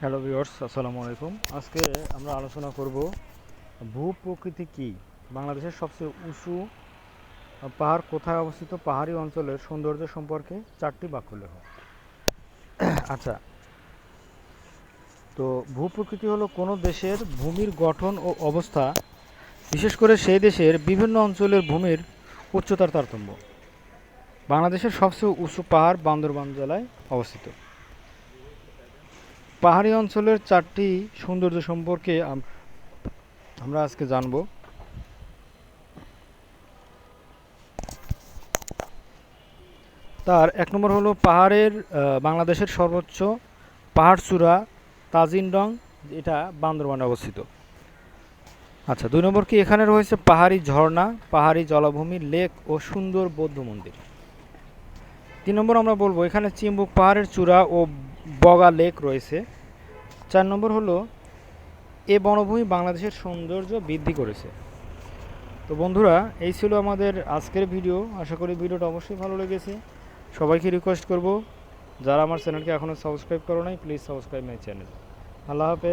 Hello viewers, আসসালামু আলাইকুম। আজকে আমরা আলোচনা করব ভূ প্রকৃতি কী? বাংলাদেশের সবচেয়ে উঁচু পাহাড় কোথায় অবস্থিত? পাহাড়ি অঞ্চলের সৌন্দর্য সম্পর্কে চারটি বাক্য লেখ আচ্ছা তো ভূ প্রকৃতি হলো কোনো দেশের ভূমির গঠন ও অবস্থা, বিশেষ করে সেই দেশের বিভিন্ন অঞ্চলের ভূমির উচ্চতার তারতম্য। বাংলাদেশের সবচেয়ে উঁচু পাহাড় বান্দরবান জেলায় অবস্থিত। পাহাড়ি অঞ্চলের চারটি সৌন্দর্য সম্পর্কে আমরা আজকে জানব। তার এক নম্বর হলো পাহাড়ের বাংলাদেশের সর্বোচ্চ পাহাড় চূড়া তাজিনডং, এটা বান্দরবানে অবস্থিত। আচ্ছা দুই নম্বর কি, এখানে রয়েছে পাহাড়ি ঝর্ণা, পাহাড়ি জলাভূমি, লেক ও সুন্দর বৌদ্ধ মন্দির। তিন নম্বর আমরা বলব, এখানে চিম্বুক পাহাড়ের চূড়া ও বগা লেক রয়েছে। চার নম্বর হলো, এ বনভূমি বাংলাদেশের সৌন্দর্য বৃদ্ধি করেছে। তো বন্ধুরা, এই ছিল আমাদের আজকের ভিডিও। আশা করি ভিডিওটা অবশ্যই ভালো লেগেছে। সবাইকে রিকোয়েস্ট করব, যারা আমার চ্যানেলকে এখনও সাবস্ক্রাইব করো নাই প্লিজ সাবস্ক্রাইব মাই চ্যানেল আল্লাহ হাফেজ।